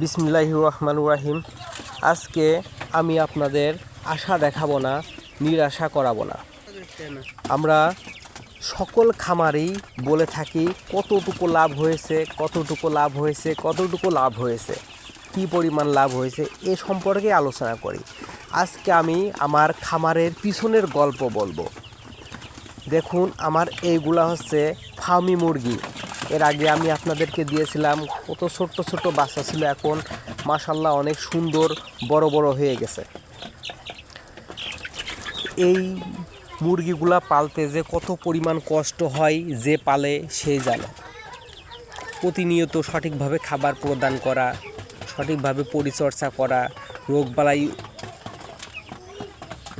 বিসমিল্লাহ রহমান রাহিম। আজকে আমি আপনাদের আশা দেখাবো না, নিরাশা করাবো না। আমরা সকল খামারেই বলে থাকি, কতটুকু লাভ হয়েছে, কতটুকু লাভ হয়েছে, কতটুকু লাভ হয়েছে, কি পরিমাণ লাভ হয়েছে, এ সম্পর্কে আলোচনা করি। আজকে আমি আমার খামারের পিছনের গল্প বলব। দেখুন, আমার এইগুলা হচ্ছে ফার্মি মুরগি। এর আগে আমি আপনাদেরকে দিয়েছিলাম, কত ছোট্ট ছোট্ট বাচ্চা ছিল এখন। মাসাল্লাহ অনেক সুন্দর, বড় বড় হয়ে গেছে। এই মুরগিগুলা পালতে যে কত পরিমাণ কষ্ট হয়, যে পালে সেই জানে। প্রতিনিয়ত সঠিকভাবে খাবার প্রদান করা, সঠিকভাবে পরিচর্যা করা, রোগবালাই,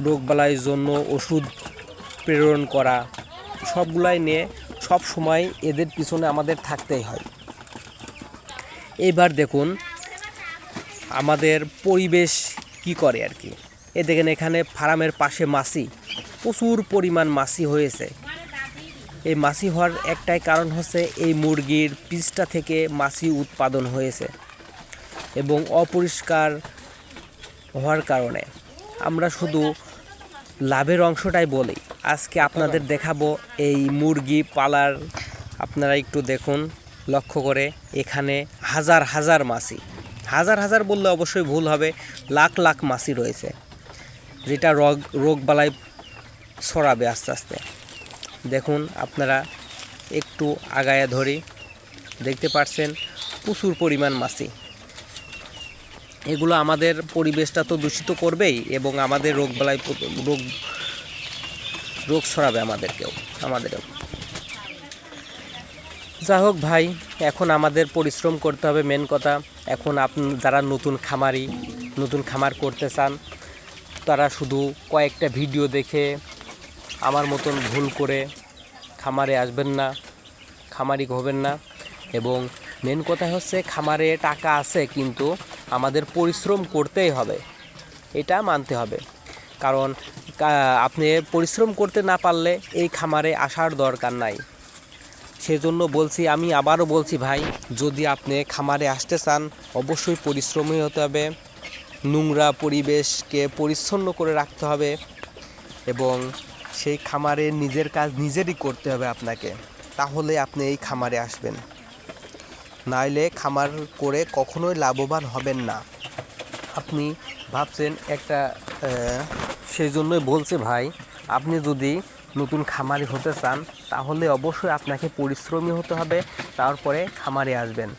রোগবালাইয়ের জন্য ওষুধ প্রেরণ করা, সবগুলাই নিয়ে সব সময় এদের পিছনে আমাদের থাকতেই হয়। এইবার দেখুন, আমাদের পরিবেশ কি করে আর কি। এ দেখেন এখানে ফার্মের পাশে মাছি, প্রচুর পরিমাণ মাছি হয়েছে। এই মাছি হওয়ার একটাই কারণ হচ্ছে এই মুরগির পিসটা থেকে মাছি উৎপাদন হয়েছে এবং অপরিষ্কার হওয়ার কারণে। আমরা শুধু লাভের অংশটাই বলি। আজকে আপনাদের দেখাবো এই মুরগি পালার। আপনারা একটু দেখুন, লক্ষ্য করে এখানে হাজার হাজার মাছি। হাজার হাজার বললে অবশ্যই ভুল হবে, লাখ লাখ মাছি রয়েছে। যেটা রোগ রোগবালাই ছড়াবে আস্তে আস্তে। দেখুন, আপনারা একটু আগায়া ধরি। দেখতে পাচ্ছেন প্রচুর পরিমাণ মাছি। এগুলো আমাদের পরিবেশটা তো দূষিত করবেই এবং আমাদের রোগবালাই প্রত- রোগ রোগ ছড়াবে আমাদেরকেও, আমাদেরও। যা হোক ভাই, এখন আমাদের পরিশ্রম করতে হবে মেন কথা। এখন আপনি যারা নতুন খামারি, নতুন খামার করতে চান, তারা শুধু কয়েকটা ভিডিও দেখে আমার মতন ভুল করে খামারে আসবেন না খামারি হবেন না এবং মেন কথা হচ্ছে খামারে টাকা আছে, কিন্তু আমাদের পরিশ্রম করতেই হবে। এটা মানতে হবে। কারণ আপনি পরিশ্রম করতে না পারলে এই খামারে আসার দরকার নাই। সেজন্য বলছি, আমি আবারও বলছি ভাই, যদি আপনি খামারে আসতে চান, অবশ্যই পরিশ্রমী হতে হবে। নোংরা পরিবেশকে পরিচ্ছন্ন করে রাখতে হবে এবং সেই খামারে নিজের কাজ নিজেরই করতে হবে আপনাকে। তাহলে আপনি এই খামারে আসবেন। নাইলে খামার করে কখনোই লাভবান হবেন না। আপনি ভাবছেন একটা সেই জন্যই বলছে ভাই, আপনি যদি নতুন খামারি হতে চান, তাহলে অবশ্যই আপনাকে পরিশ্রমী হতে হবে, তারপরে খামারে আসবেন।